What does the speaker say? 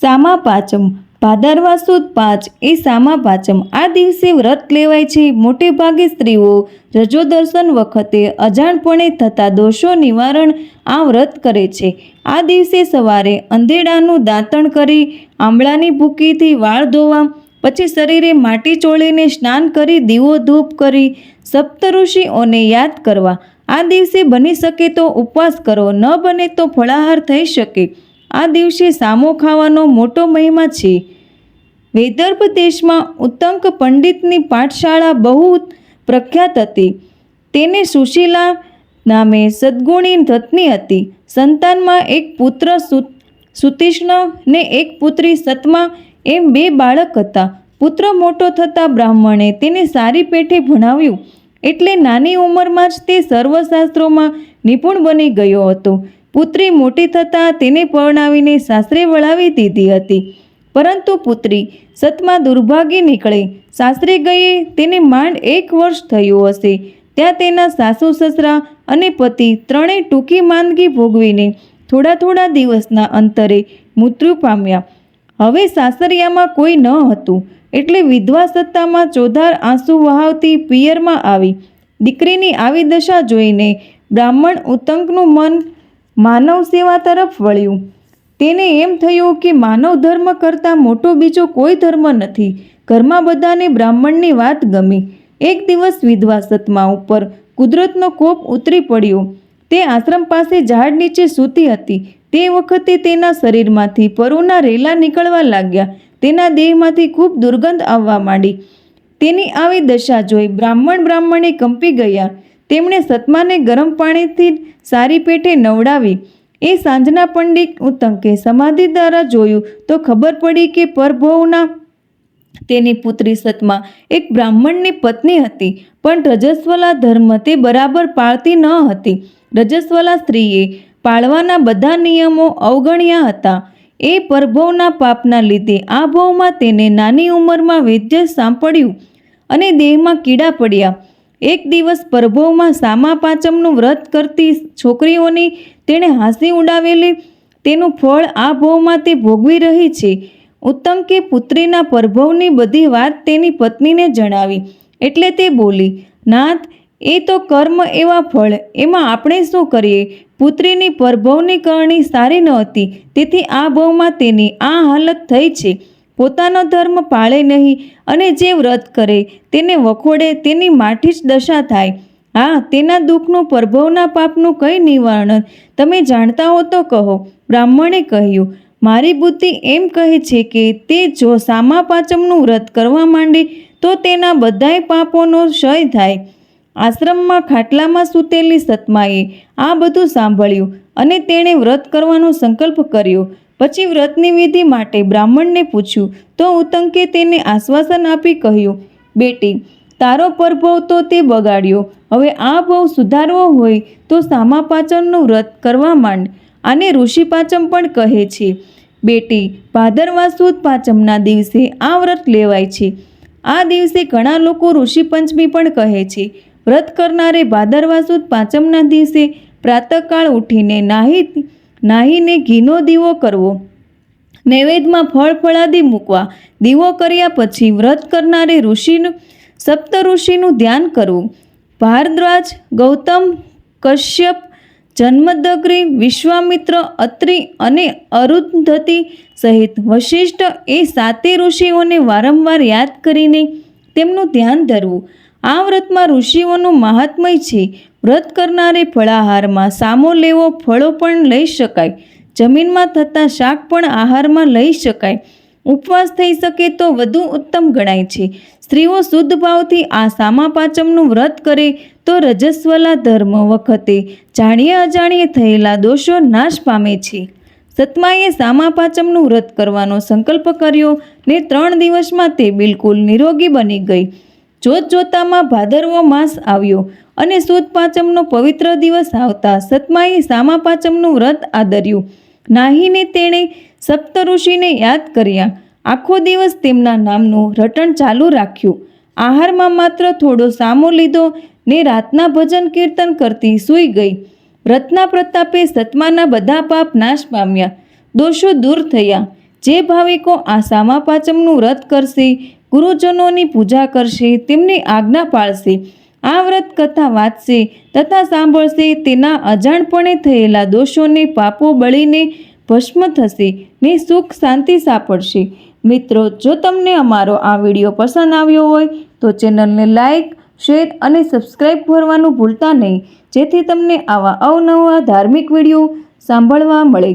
સામા પાંચમ, ભાદરવા સુદ પાંચ, એ સામા પાંચમ. આ દિવસે વ્રત લેવાય છે. મોટે ભાગે સ્ત્રીઓ રજો દર્શન વખતે અજાણપણે થતા દોષો નિવારણ આ વ્રત કરે છે. આ દિવસે સવારે અંધેડાનું દાંતણ કરી આંબળાની ભૂકીથી વાળ ધોવા, પછી શરીરે માટી ચોળીને સ્નાન કરી દીવો ધૂપ કરી સપ્તઋષિઓને યાદ કરવા. આ દિવસે બની શકે તો ઉપવાસ કરો, ન બને તો ફળાહાર થઈ શકે. આ દિવસે સામો ખાવાનો મોટો મહિમા છે. વૈદર્ભ દેશમાં ઉત્તંક પંડિતની પાઠશાળા બહુ પ્રખ્યાત હતી. તેને સુશીલા નામે સદ્ગુણી રત્ની હતી. સંતાનમાં એક પુત્ર સુતિષ્ણ ને એક પુત્રી સતમા એમ બે બાળક હતા. પુત્ર મોટો થતાં બ્રાહ્મણે તેને સારી પેઠે ભણાવ્યું. એટલે નાની ઉંમરમાં જ તે સર્વશાસ્ત્રોમાં નિપુણ બની ગયો હતો. પુત્રી મોટી થતાં તેને પરણાવીને સાસરે વળાવી દીધી હતી. પરંતુ પુત્રી સતમાં દુર્ભાગ્ય નીકળે. સાસરે ગઈ તેને માંડ એક વર્ષ થયું હશે. ત્યાં તેના સાસુ, સસરા અને પતિ ત્રણેય ટૂંકી માંદગી ભોગવીને થોડા થોડા દિવસના અંતરે મૃત્યુ પામ્યા. હવે સાસરિયામાં કોઈ ન હતું એટલે વિધવા સત્તામાં ચોધાર આંસુ વહાવતી પિયરમાં આવી. દીકરીની આવી દશા જોઈને બ્રાહ્મણ ઉત્તંકનું મન માનવ સેવા તરફ વળ્યું. તેને એમ થયું કે માનવ ધર્મ કરતાં મોટો બીજો કોઈ ધર્મ નથી. ઘરમાં બધાને બ્રાહ્મણની વાત ગમી. એક દિવસ વિધવા સતમા ઉપર કુદરતનો કોપ ઉતરી પડ્યો. તે આશ્રમ પાસે ઝાડ નીચે સૂતી હતી. તે વખતે તેના શરીરમાંથી પરુના રેલા નીકળવા લાગ્યા. તેના દેહમાંથી ખૂબ દુર્ગંધ આવવા માંડી. તેની આવી દશા જોઈ બ્રાહ્મણ બ્રાહ્મણે કંપી ગયા. તેમણે સતમાને ગરમ પાણીથી સારી પેટે નવડાવી. એ સાંજના પંડિત ઉત્તંકે સમાધિ દ્વારા જોયું તો ખબર પડી કે પરભવના તેની પુત્રી સતમા એક બ્રાહ્મણની પત્ની હતી, પણ રજસ્વલા ધર્મ તે બરાબર પાળતી ન હતી. રજસ્વલા સ્ત્રીએ પાળવાના બધા નિયમો અવગણ્યા હતા. એ પરભવના પાપના લીધે આ ભવમાં તેને નાની ઉંમરમાં વૈદ્ય સાંપડ્યું અને દેહમાં કીડા પડ્યા. એક દિવસ પરભવમાં સામા પાંચમનું વ્રત કરતી છોકરીઓની તેણે હાંસી ઉડાવેલી. તેનું ફળ આ ભોવમાં તે ભોગવી રહી છે. ઉત્તંકે પુત્રીના પરભવની બધી વાત તેની પત્નીને જણાવી. એટલે તે બોલી, નાથ, એ તો કર્મ એવા ફળ. એમાં આપણે શું કરીએ? પુત્રીની પરભવની કરણી સારી ન હતી. તેથી આ ભવમાં તેની આ હાલત થઈ છે. પોતાનો ધર્મ પાળે નહીં અને જે વ્રત કરે તેને વખોડે તેની માઠી જ દશા થાય. હા, તેના દુઃખનું, પ્રભવના પાપનું કંઈ નિવારણ? તમે જાણતા હો તો કહો. બ્રાહ્મણે કહ્યું, મારી બુદ્ધિ એમ કહે છે કે તે જો સામા પાંચમનું વ્રત કરવા માંડે, તો તેના બધાય પાપોનો ક્ષય થાય. આશ્રમમાં ખાટલામાં સૂતેલી સતમાએ આ બધું સાંભળ્યું અને તેણે વ્રત કરવાનો સંકલ્પ કર્યો. પછી વ્રતની વિધિ માટે બ્રાહ્મણને પૂછ્યું, તો ઉતંકે તેને આશ્વાસન આપી કહ્યું, બેટી, તારો પરભવ તો તે બગાડ્યો. હવે આ ભવ સુધારવો હોય તો સામા પાચનનું વ્રત કરવા માંડ. આને ઋષિ પાચમ પણ કહે છે, બેટી, ભાદરવા સુદ પાંચમના દિવસે આ વ્રત લેવાય છે. આ દિવસે ઘણા લોકો ઋષિ પંચમી પણ કહે છે, વ્રત કરનારે ભાદરવા સુદ પાંચમના દિવસે પ્રાતઃકાળ ઉઠીને નાહી નાહીને ઘીનો દીવો કરવો. નૈવેદ્યમાં ફળ ફળાદી મૂકવા. દીવો કર્યા પછી વ્રત કરનારે ઋષિનું સપ્ત ઋષિનું ધ્યાન કરવું. ભારદ્વાજ, ગૌતમ, કશ્યપ, જન્મદગ્રી, વિશ્વામિત્ર, અત્રિ અને અરુંધતી સહિત વશિષ્ઠ એ સાતે ઋષિઓને વારંવાર યાદ કરીને તેમનું ધ્યાન ધરવું. આ વ્રતમાં ઋષિઓનું મહાત્મય છે. વ્રત કરનારે ફળાહારમાં સામો લેવો ફળો પણ લઈ શકાય. જમીનમાં થતા શાક પણ આહારમાં લઈ શકાય. ઉપવાસ થઈ શકે તો વધુ ઉત્તમ ગણાય છે. સ્ત્રીઓ શુદ્ધ ભાવથી આ સામા પાંચમનું વ્રત કરે તો રજસ્વલા ધર્મ વખતે જાણીએ અજાણીએ થયેલા દોષો નાશ પામે છે. સતમાએ સામા પાંચમનું વ્રત કરવાનો સંકલ્પ કર્યો ને ત્રણ દિવસમાં તે બિલકુલ નિરોગી બની ગઈ. જોત જોતામાં ભાદરવો માસ આવ્યો અને સુદ પાંચમનો પવિત્ર દિવસ આવતા સતમાએ સામા પાંચમનું વ્રત આદર્યું. નાહીને તેણે સપ્તઋષિને યાદ કર્યા. આખો દિવસ તેમના નામનું રટણ ચાલુ રાખ્યું. આહારમાં માત્ર થોડો સામો લીધો ને રાતના ભજન કીર્તન કરતી સૂઈ ગઈ. વ્રતના પ્રતાપે સતમાના બધા પાપ નાશ પામ્યા. દોષો દૂર થયા. જે ભાવિકો આ સામા પાંચમનું વ્રત કરશે ગુરુજનોની પૂજા કરશે, તેમની આજ્ઞા પાળશે, આ વ્રત કથા વાંચશે તથા સાંભળશે તેના અજાણપણે થયેલા દોષોને પાપો બળીને ભસ્મ થશે ને સુખ શાંતિ સાંપડશે. મિત્રો, જો તમને અમારો આ વીડિયો પસંદ આવ્યો હોય, તો ચેનલને લાઈક, શેર અને સબસ્ક્રાઈબ કરવાનું ભૂલતા નહીં. જેથી તમને આવા અવનવા ધાર્મિક વીડિયો સાંભળવા મળે.